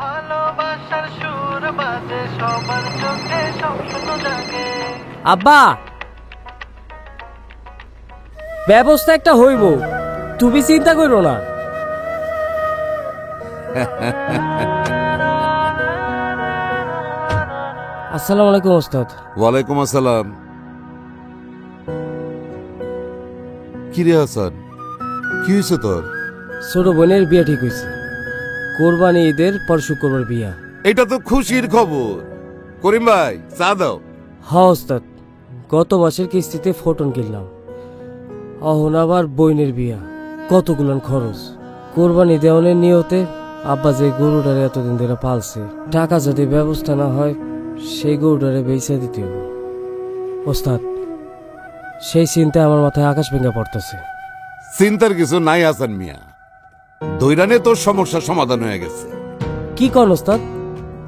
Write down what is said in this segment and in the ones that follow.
ভালোবাসার সুর বাজে সবার চোখে স্বপ্ন জাগে। আব্বা! ব্যবস্থা একটা হইব তুমি চিন্তা করো না। আসসালামু আলাইকুম ওস্তাদ। ওয়ালাইকুম আসসালাম। কিরে হাসান কি হয়েছে তোর? ছোট বোনের বিয়ে ঠিক হয়েছে কোরবানি ঈদের পর শুক্রবার বিয়া। এটা তো খুশির খবর। করিম ভাই চা দাও। হ ওস্তাদ। গত মাসের কিস্তিতে ফোটন কিনলাম। অহন আবার বইনের বিয়া। কতগুলান খরচ। কোরবানি দেওয়ানের নিয়তে আব্বা যে গরুটারে এতদিন ধরে পালছে টাকা যদি ব্যবস্থা না হয় সেই গরুটারে বেচা দিতে হবে। ওস্তাদ সেই চিন্তা আমার মাথায় আকাশ ভেঙে পড়তেছে। চিন্তার কিছু নাই আসান মিয়া। দৈরানে তোর সমস্যার সমাধান হয়ে গেছে। কি কন ওস্তাদ?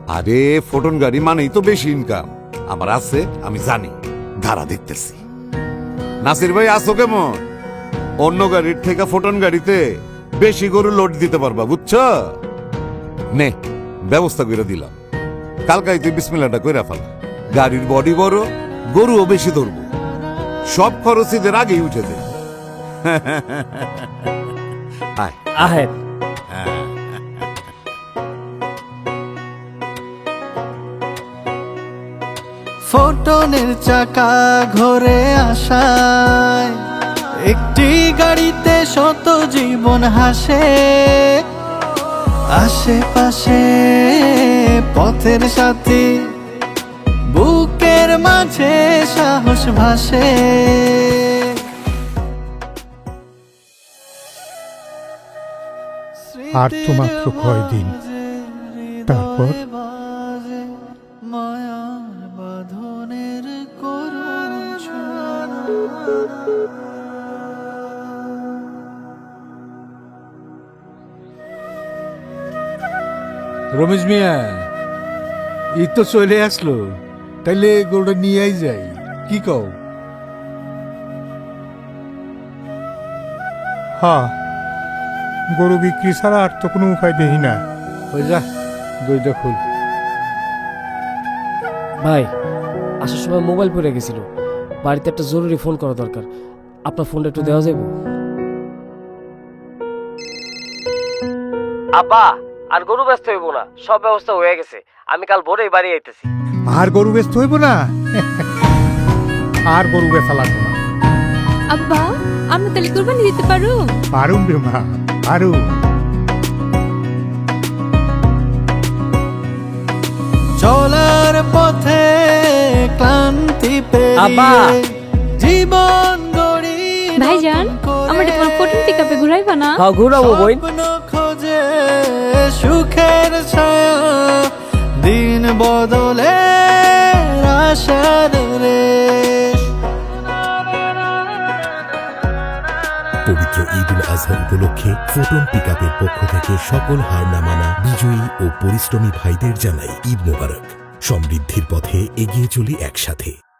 আরে ফোটন গাড়ি মানেই তো বেশি ইনকাম আমার আছে আমি জানি। ধারা দেখতেছি। নাসির ভাই আসো কেমন? অন্য গাড়ির থেকে ফোটন গাড়িতে বেশি গরু লোড দিতে পারবা বুঝছ? নে ব্যবস্থা করে দিলাম। কালকাই তুই বিসমিল্লাটা কইরা ফেলা। গাড়ির বডি বড় গরুও বেশি ধরবো। সব খরচ ঈদের আগেই উঠে যায়। আহেন ফোটনের চাকা ঘরে আসায় একটি গাড়িতে শত জীবন হাসে। আশেপাশে পথের সাথে, বুকের মাঝে সাহস ভাসে। আর তো মাত্র কয়দিন। তারপর? রমেশ মিয়া ঈদ তো চলে আসলো তাইলে গরুটা নিয়েই যাই কি কও হ্যাঁ গরু বিক্রি ছাড়া আর তো কোনো উপায় দেখি না। ওই যা দইটা খুল। ভাই আসার সময় মোবাইল পড়ে গেছিল। বাড়িতে একটা জরুরি ফোন করা দরকার। আপনার ফোনটা একটু দেওয়া যাবে আব্বা আর গরু ব্যস্ত হইব না। সব ব্যবস্থা হয়ে গেছে। আমি কাল ভোরেই বাড়ি আইতেছি। আর গরু ব্যস্ত হইব না? আর গরু বেচা লাগবে না। আব্বা আমরা তাহলে কোরবানি দিতে পারো? পারুম রে মা। পারুম চলার পথে ক্লান্তি। পেরিয়ে জীবন গড়ি ভাইজান আমার তোমার ফোটন পিক আপে ঘুরাইবা না? হ্যাঁ ঘুরাবো বই। খোঁজে সুখের ছায়া দিন বদলে আশার পবিত্র ঈদ উল আজহা উপলক্ষে ফোটন পিকআপের পক্ষ থেকে সকল হার না মানা বিজয়ী ও পরিশ্রমী ভাইদের জানাই ঈদ মোবারক। সমৃদ্ধির পথে এগিয়ে চলি একসাথে।